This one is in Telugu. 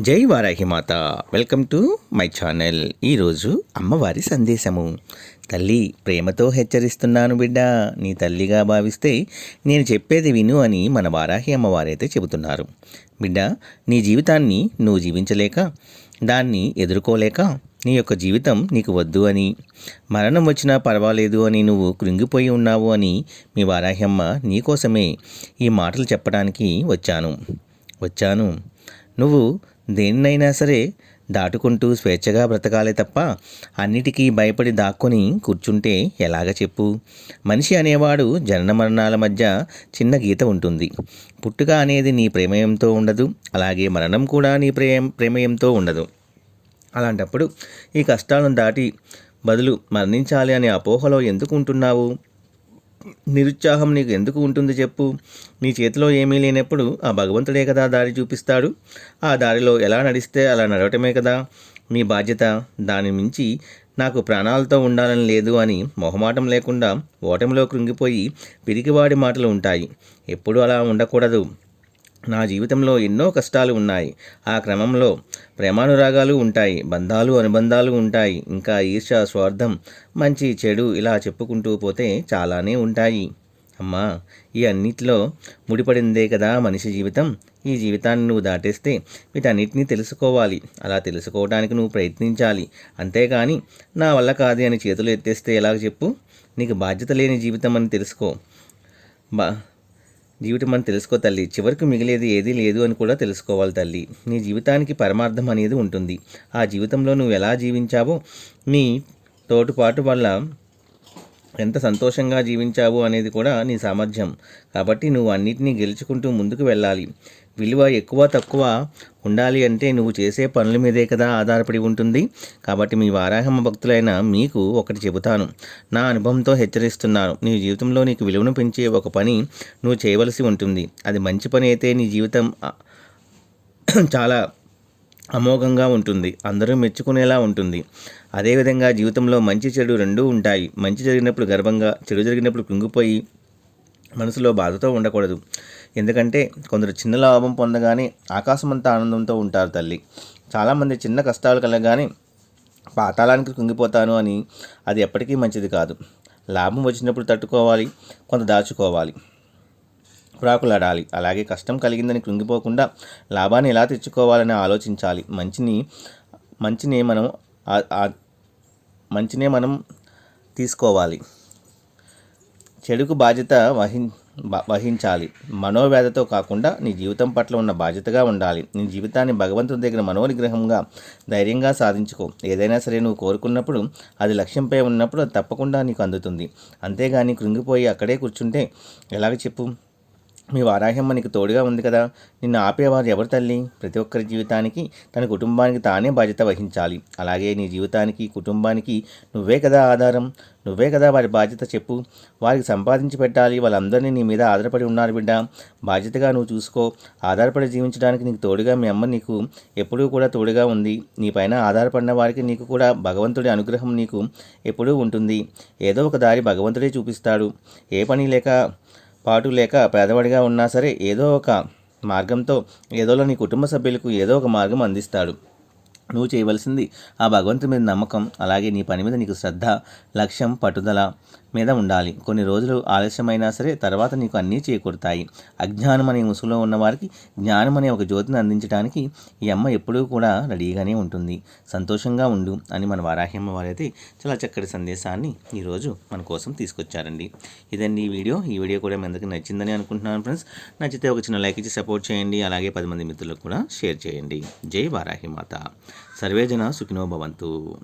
జై వారాహి మాత. Welcome to my channel. ఈరోజు అమ్మవారి సందేశము. తల్లి ప్రేమతో హెచ్చరిస్తున్నాను బిడ్డ. నీ తల్లిగా భావిస్తే నేను చెప్పేది విను అని మన వారాహి అమ్మవారైతే చెబుతున్నారు. బిడ్డ నీ జీవితాన్ని నువ్వు జీవించలేక దాన్ని ఎదుర్కోలేక నీ యొక్క జీవితం నీకు వద్దు అని మరణం వచ్చినా పర్వాలేదు అని నువ్వు కృంగిపోయి ఉన్నావు అని మీ వారాహ్యమ్మ నీకోసమే ఈ మాటలు చెప్పడానికి వచ్చాను. వచ్చాను. నువ్వు దేన్నైనా సరే దాటుకుంటూ స్వేచ్ఛగా బ్రతకాలే తప్ప అన్నిటికీ భయపడి దాక్కుని కూర్చుంటే ఎలాగ చెప్పు? మనిషి అనేవాడు జనన మరణాల మధ్య చిన్న గీత ఉంటుంది. పుట్టుక అనేది నీ ప్రేమయంతో ఉండదు. అలాగే మరణం కూడా నీ ప్రేమ ప్రేమయంతో ఉండదు. అలాంటప్పుడు ఈ కష్టాలను దాటి బదులు మరణించాలి అనే అపోహలో ఎందుకు ఉంటున్నావు నిరుత్సాహం నీకు ఎందుకు ఉంటుంది చెప్పు? నీ చేతిలో ఏమీ లేనప్పుడు ఆ భగవంతుడే కదా దారి చూపిస్తాడు. ఆ దారిలో ఎలా నడిస్తే అలా నడవటమే కదా. మీ బాధ్యత దాని మించి నాకు ప్రాణాలతో ఉండాలని లేదు అని మొహమాటం లేకుండా ఓటమిలో కృంగిపోయి పిరికివాడి మాటలు ఉంటాయి. ఎప్పుడు అలా ఉండకూడదు. నా జీవితంలో ఎన్నో కష్టాలు ఉన్నాయి. ఆ క్రమంలో ప్రేమానురాగాలు ఉంటాయి బంధాలు అనుబంధాలు ఉంటాయి. ఇంకా ఈర్ష స్వార్థం మంచి చెడు ఇలా చెప్పుకుంటూ పోతే చాలానే ఉంటాయి. అమ్మా ఈ అన్నిటిలో ముడిపడిందే కదా మనిషి జీవితం. ఈ జీవితాన్ని నువ్వు దాటేస్తే వీటన్నిటినీ తెలుసుకోవాలి. అలా తెలుసుకోవడానికి నువ్వు ప్రయత్నించాలి. అంతేగాని నా వల్ల కాదు అని చేతులు ఎత్తేస్తే ఎలాగ చెప్పు? నీకు బాధ్యత లేని జీవితం అని తెలుసుకో. బా జీవితం అని తెలుసుకో తల్లి. చివరికి మిగిలేది ఏదీ లేదు అని కూడా తెలుసుకోవాలి తల్లి. నీ జీవితానికి పరమార్థం అనేది ఉంటుంది. ఆ జీవితంలో నువ్వు ఎలా జీవించావో నీ తోటుపాటు వల్ల ఎంత సంతోషంగా జీవించావు అనేది కూడా నీ సామర్థ్యం. కాబట్టి నువ్వు అన్నిటినీ గెలుచుకుంటూ ముందుకు వెళ్ళాలి. విలువ ఎక్కువ తక్కువ ఉండాలి అంటే నువ్వు చేసే పనుల మీదే కదా ఆధారపడి ఉంటుంది. కాబట్టి మీ వారాహమ్మ భక్తులైన మీకు ఒకటి చెబుతాను. నా అనుభవంతో హెచ్చరిస్తున్నాను. నీ జీవితంలో నీకు విలువను పెంచే ఒక పని నువ్వు చేయవలసి ఉంటుంది. అది మంచి పని అయితే నీ జీవితం చాలా అమోఘంగా ఉంటుంది. అందరూ మెచ్చుకునేలా ఉంటుంది. అదేవిధంగా జీవితంలో మంచి చెడు రెండూ ఉంటాయి. మంచి జరిగినప్పుడు గర్వంగా చెడు జరిగినప్పుడు కృంగిపోయి మనసులో బాధతో ఉండకూడదు. ఎందుకంటే కొందరు చిన్న లాభం పొందగానే ఆకాశమంతా ఆనందంతో ఉంటారు తల్లి. చాలామంది చిన్న కష్టాలు కలగానే పాతాళానికి కృంగిపోతాను అని అది ఎప్పటికీ మంచిది కాదు. లాభం వచ్చినప్పుడు తట్టుకోవాలి కొంత దాచుకోవాలి. ప్రాకులాడాలి అలాగే కష్టం కలిగిందని కృంగిపోకుండా లాభాన్ని ఎలా తెచ్చుకోవాలని ఆలోచించాలి. మంచిని మంచిని మనం మంచినే మనం తీసుకోవాలి. చెడుకు బాధ్యత వహిం బ- వహించాలి. మనోవ్యాధితో కాకుండా నీ జీవితం పట్ల ఉన్న బాధ్యతగా ఉండాలి. నీ జీవితాన్ని భగవంతుని దగ్గర మనోనిగ్రహంగా ధైర్యంగా సాధించుకో. ఏదైనా సరే నువ్వు కోరుకున్నప్పుడు అది లక్ష్యంపై ఉన్నప్పుడు అది తప్పకుండా నీకు అందుతుంది. అంతేగాని కృంగిపోయి అక్కడే కూర్చుంటే ఎలాగ చెప్పు? మీ వారాహ్యమ్మ నీకు తోడుగా ఉంది కదా. నిన్ను ఆపేవారు ఎవరు తల్లి? ప్రతి ఒక్కరి జీవితానికి తన కుటుంబానికి తానే బాధ్యత వహించాలి. అలాగే నీ జీవితానికి కుటుంబానికి నువ్వే కదా ఆధారం. నువ్వే కదా వారి బాధ్యత చెప్పు. వారికి సంపాదించి పెట్టాలి. వాళ్ళందరినీ నీ మీద ఆధారపడి ఉన్నారు బిడ్డ. బాధ్యతగా నువ్వు చూసుకో. ఆధారపడి జీవించడానికి నీకు తోడుగా మీ అమ్మ నీకు ఎప్పుడూ కూడా తోడుగా ఉంది. నీ పైన ఆధారపడిన వారికి నీకు కూడా భగవంతుడి అనుగ్రహం నీకు ఎప్పుడూ ఉంటుంది. ఏదో ఒక దారి భగవంతుడే చూపిస్తాడు. ఏ పని లేక పాటు లేక పేదవాడిగా ఉన్నా సరే ఏదో ఒక మార్గంతో ఏదోలో నీ కుటుంబ సభ్యులకు ఏదో ఒక మార్గం అందిస్తాడు. నువ్వు చేయవలసింది ఆ భగవంతుని మీద నమ్మకం అలాగే నీ పని మీద నీకు శ్రద్ధ లక్ష్యం పట్టుదల మీద ఉండాలి. కొన్ని రోజులు ఆలస్యమైనా సరే తర్వాత నీకు అన్నీ చేకూరుతాయి. అజ్ఞానం అనే ముసుగులో ఉన్న వారికి జ్ఞానం అనే ఒక జ్యోతిని అందించడానికి ఈ అమ్మ ఎప్పుడూ కూడా రెడీగానే ఉంటుంది. సంతోషంగా ఉండు అని మన వారాహ్యమ్మ వారైతే చాలా చక్కటి సందేశాన్ని ఈరోజు మన కోసం తీసుకొచ్చారండి. ఇదండి ఈ వీడియో. ఈ వీడియో కూడా మీ అందరికీ నచ్చిందని అనుకుంటున్నాను ఫ్రెండ్స్. నచ్చితే ఒక చిన్న లైక్ ఇచ్చి సపోర్ట్ చేయండి. అలాగే పది మంది మిత్రులకు కూడా షేర్ చేయండి. జై వారాహి మాత సర్వేజన సుఖినో భవంతు.